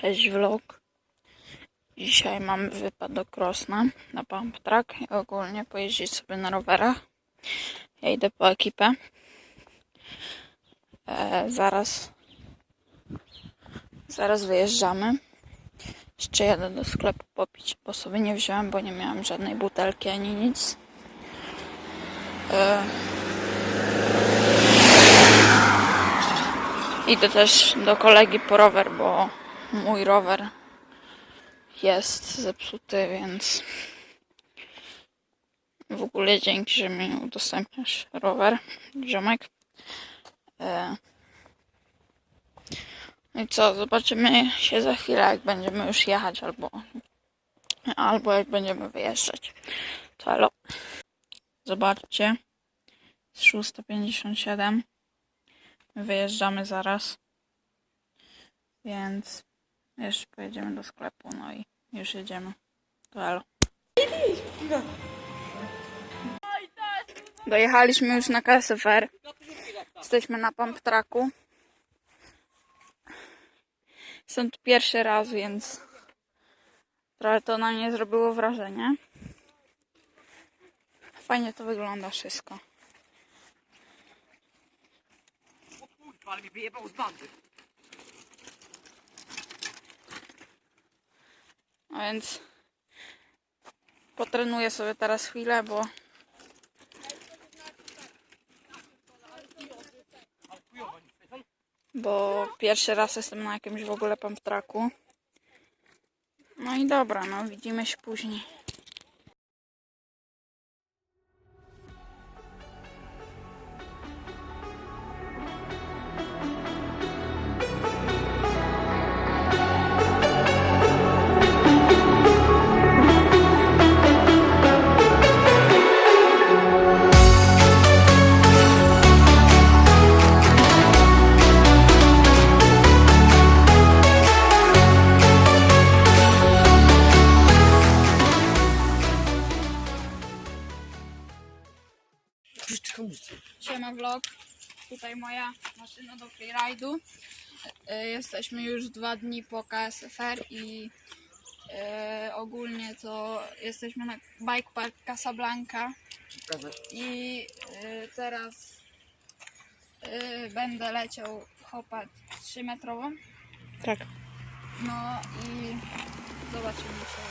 Cześć vlog. Dzisiaj mamy wypad do Krosna na pump track i ogólnie pojeździć sobie na rowerach. Ja idę po ekipę. E, zaraz zaraz wyjeżdżamy. Jeszcze jadę do sklepu popić, bo sobie nie wziąłem, bo nie miałem żadnej butelki ani nic. E, Idę też do kolegi po rower, bo mój rower jest zepsuty, więc w ogóle dzięki, że mi udostępniasz rower, ziomek. E, No i co, zobaczymy się za chwilę, jak będziemy już jechać, albo, albo jak będziemy wyjeżdżać. To elo. Zobaczcie, jest 6.57. My wyjeżdżamy zaraz. Więc jeszcze pojedziemy do sklepu, no i już jedziemy. To. Dojechaliśmy już na KSFR. Jesteśmy na pump tracku. Tu pierwszy raz, więc trochę to na mnie zrobiło wrażenie. Fajnie to wygląda wszystko. Kurwa, ale wyjebał z bandy. A więc potrenuję sobie teraz chwilę, bo bo pierwszy raz jestem na jakimś w ogóle pump tracku. No i dobra, no widzimy się później. Siema vlog. Tutaj moja maszyna do freeride'u. Y, Jesteśmy już dwa dni po KSFR i y, ogólnie to jesteśmy na Bike Park Casablanca i y, teraz będę leciał w hopa 3 metrową. Tak. No i zobaczymy się.